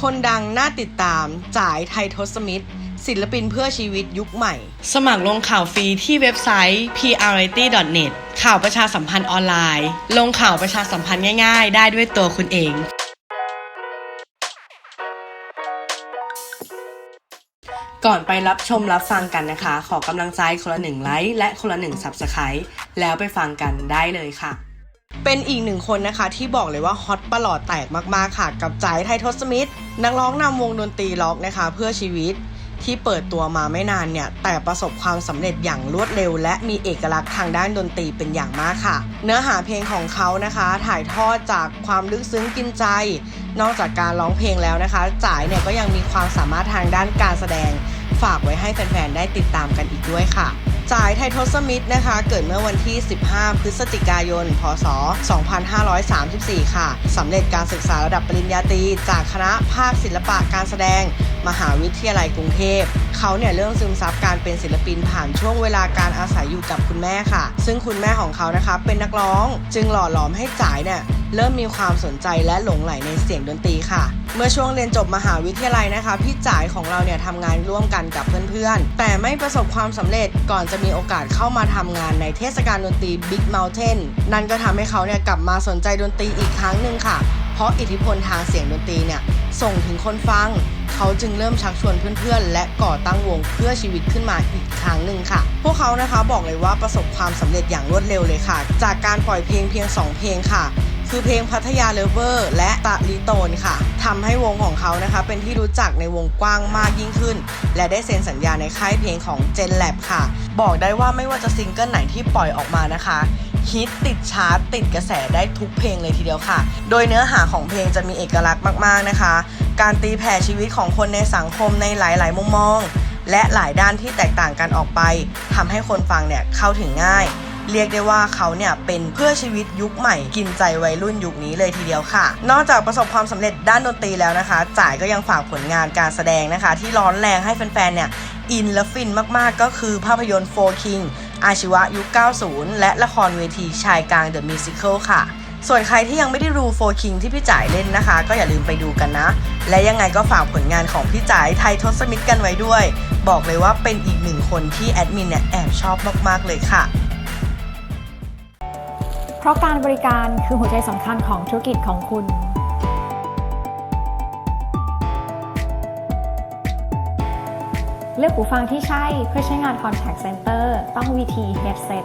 คนดังน่าติดตามจ่ายไททศมิตร ศิลปินเพื่อชีวิตยุคใหม่ สมัครลงข่าวฟรีที่เว็บไซต์ prrity.net ข่าวประชาสัมพันธ์ออนไลน์ ลงข่าวประชาสัมพันธ์ง่ายๆ ได้ด้วยตัวคุณเองก่อนไปรับชมรับฟังกันนะคะ ขอกำลังใจคนละหนึ่งไลค์และคนละหนึ่ง Subscribe แล้วไปฟังกันได้เลยค่ะ เป็นอีกหนึ่งคนนะคะที่บอกเลยว่าฮอตประหลอดแตกมากๆค่ะ กับจ่ายไททศมิตรนักร้องนำวงดนตรีล็อกนะคะ เพื่อชีวิตที่เปิดตัวมาไม่นานเนี่ย แต่ประสบความสำเร็จอย่างรวดเร็ว และมีเอกลักษณ์ทางด้านดนตรีเป็นอย่างมากค่ะ เนื้อหาเพลงของเขานะคะ ถ่ายทอดจากความลึกซึ้งกินใจ นอกจากการร้องเพลงแล้วนะคะ จ่ายเนี่ยก็ยังมีความสามารถทางด้านการแสดง ฝากไว้ให้แฟนๆ ได้ติดตามกันอีกด้วยค่ะจ่ายไททศมิตรนะคะ เกิดเมื่อวันที่ 15 พฤศจิกายน พศ 2534 ค่ะ สำเร็จการศึกษาระดับปริญญาตรีจากคณะภาคศิลปะการแสดง มหาวิทยาลัยกรุงเทพ เขาเนี่ยเริ่มซึมซับการเป็นศิลปินผ่านช่วงเวลาการอาศัยอยู่กับคุณแม่ค่ะ ซึ่งคุณแม่ของเขานะคะเป็นนักร้อง จึงหล่อหลอมให้จ่ายเนี่ยเริ่มมีความสนใจและหลงไหลในเสียงดนตรีค่ะ เมื่อช่วงเรียนจบมหาวิทยาลัยนะคะ พี่จ่ายของเราเนี่ยทำงานร่วมกันกับเพื่อนๆ แต่ไม่ประสบความสำเร็จก่อนจะมีโอกาสเข้ามาทำงานในเทศกาลดนตรี Big Mountain นั่นก็ทำให้เขาเนี่ยกลับมาสนใจดนตรีอีกครั้งหนึ่งค่ะ เพราะอิทธิพลทางเสียงดนตรีเนี่ยส่งถึงคนฟัง เขาจึงเริ่มชักชวนเพื่อนๆ และก่อตั้งวงเพื่อชีวิตขึ้นมาอีกครั้งหนึ่งค่ะ พวกเขานะคะบอกเลยว่าประสบความสำเร็จอย่างรวดเร็วเลยค่ะ จากการปล่อยเพลงเพียง 2 เพลงค่ะ คือเพลงพัทยาเลเวอร์และตะลิโตนค่ะทำให้วงของเขานะคะเป็นที่รู้จักในวงกว้างมากยิ่งขึ้น และได้เซ็นสัญญาในค่ายเพลงของ Gen Lab ค่ะ บอกได้ว่าไม่ว่าจะซิงเกิลไหนที่ปล่อยออกมานะคะฮิตติดชาร์ตติดกระแสได้ทุกเพลงเลยทีเดียวค่ะ โดยเนื้อหาของเพลงจะมีเอกลักษณ์มาก ๆ นะคะ การตีแผ่ชีวิตของคนในสังคมในหลาย ๆ มุมมอง และหลายด้านที่แตกต่างกันออกไปทำให้คนฟังเนี่ยเข้าถึงง่าย เรียกได้ว่าเขาเนี่ยเป็นเพื่อชีวิตยุคใหม่กินใจวัยรุ่นยุคนี้เลยทีเดียวค่ะ นอกจากประสบความสำเร็จด้านดนตรีแล้วนะคะ จ่ายก็ยังฝากผลงานการแสดงนะคะ ที่ร้อนแรงให้แฟน ๆ เนี่ยอินและฟินมาก ๆ ก็คือภาพยนตร์โฟคิงอาชีวะยุค 90 และละครเวทีชายกลาง The Musical ค่ะ ส่วนใครที่ยังไม่ได้ดูโฟคิงที่พี่จ่ายเล่นนะคะ ก็อย่าลืมไปดูกันนะ และยังไงก็ฝากผลงานของพี่จ่ายไทยทศมิตรกันไว้ด้วย บอกเลยว่าเป็นอีกหนึ่งคนที่แอดมินเนี่ยแอบชอบมากๆเลยค่ะ เพราะการบริการคือหัวใจสำคัญของธุรกิจของคุณ เลือกหูฟังที่ใช่เพื่อใช้งาน Contact Center ต้อง VT Headset